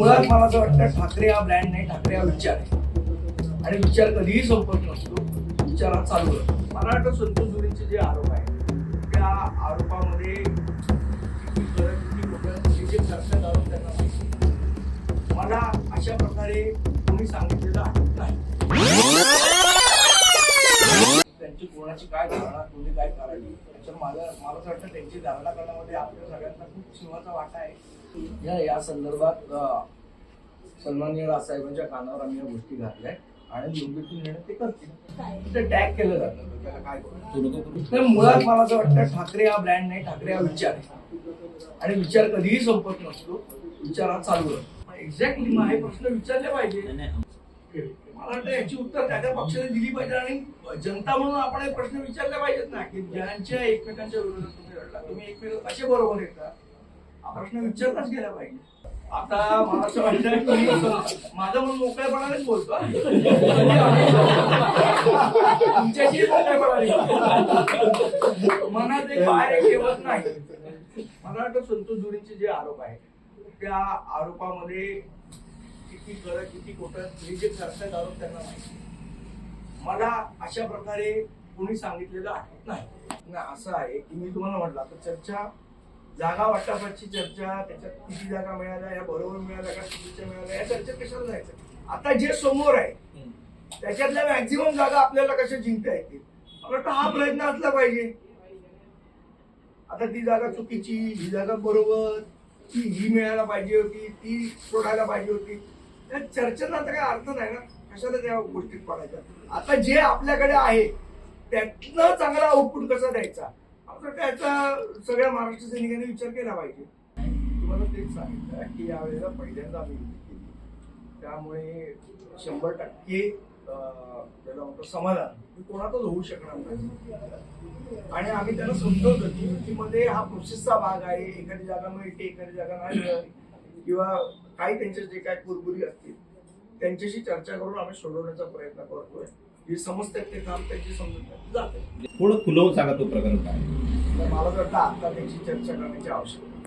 मुळात मला असं वाटतं ठाकरे हा ब्रँड नाही ठाकरे हा विचार आहे. आणि विचार कधीही संपत नसतो. विचार हा चालू राहतो. मला वाटतं संतोष जुरींचे जे आरोप आहेत त्या आरोपामध्ये आरोप त्यांना माहिती मला अशा प्रकारे कोणी सांगितलेलं आठवत नाही त्यांची कोणाची काय धारणा कोणी काय करावी त्याच्यावर माझं मला असं वाटतं त्यांची धारणा करण्यामध्ये आपल्या सगळ्यांना खूप सिंहाचा वाटा आहे. या या संदर्भात सन्माननीय राजसाहेबांच्या कानावर आम्ही या गोष्टी घातल्या आणि योग्य तो निर्णय ते करतील. ते टॅग केलं जातं. त्याला काय तर मुळात मला असं वाटतं ठाकरे हा ब्रँड नाही ठाकरे हा विचार आहे. आणि विचार कधीही संपत नसतो. विचार हा चालू राहतो. एक्झॅक्टली मग हे प्रश्न विचारले पाहिजे. मला वाटतं याची उत्तर त्या त्या पक्षाने दिली पाहिजे आणि जनता म्हणून आपण हे प्रश्न विचारले पाहिजेत ना की ज्यांच्या एकमेकांच्या विरोधात तुम्ही लढला तुम्ही एकमेक कसे बरोबर येता? हा प्रश्न विचारलाच गेला पाहिजे. आता मला असं वाटतं की माझं म्हणून मोकळेपणानेच बोलतो. तुमच्याशी मोकळेपणाने. मनात एक बाहेर ठेवत नाही. मला वाटतं संतोष जुरींचे जे आरोप आहेत त्या आरोपामध्ये किती खरं किती खोटं हे जे करतात आरोप त्यांना माहिती मला अशा प्रकारे कोणी सांगितलेलं आठवत नाही? नाही, असं आहे की मी तुम्हाला म्हटलं तर चर्चा जागा वाटपाची चर्चा त्याच्यात किती जागा मिळाल्या या बरोबर मिळाल्या का चुकीच्या मिळाल्या या चर्चेत कशाला जायचं? आता जे समोर आहे त्याच्यातल्या मॅक्झिमम जागा आपल्याला कशा जिंकता येतील? मला हा प्रयत्न असला पाहिजे. आता ती जागा चुकीची ही जागा बरोबर ती ही मिळायला पाहिजे होती ती सोडायला पाहिजे होती. त्या चर्चेचा आता काही अर्थ नाही ना? कशाला त्या गोष्टीत पडायच्या? आता जे आपल्याकडे आहे त्यातनं चांगला आउटपुट कसा द्यायचा? तर त्याचा सगळ्या महाराष्ट्र सैनिकांनी विचार केला पाहिजे. तुम्हाला तेच सांगितलं की यावेळेला पहिल्यांदा आम्ही युती केली. त्यामुळे शंभर टक्के त्याला म्हणतो समाधान कोणातच होऊ शकणार नाही. आणि आम्ही त्याला समजवतो की युतीमध्ये हा प्रोसेसचा भाग आहे. एखादी जागा मिळते एखादी जागा नाही किंवा काही त्यांच्या जे काय कुरबुरी असतील त्यांच्याशी चर्चा करून आम्ही सोडवण्याचा प्रयत्न करतोय. जे समजतात ते काम त्यांची समजून जाते थोडं खुलं सांगा तो प्रकरण काय? मला वाटतं आता त्याची चर्चा करण्याची आवश्यकता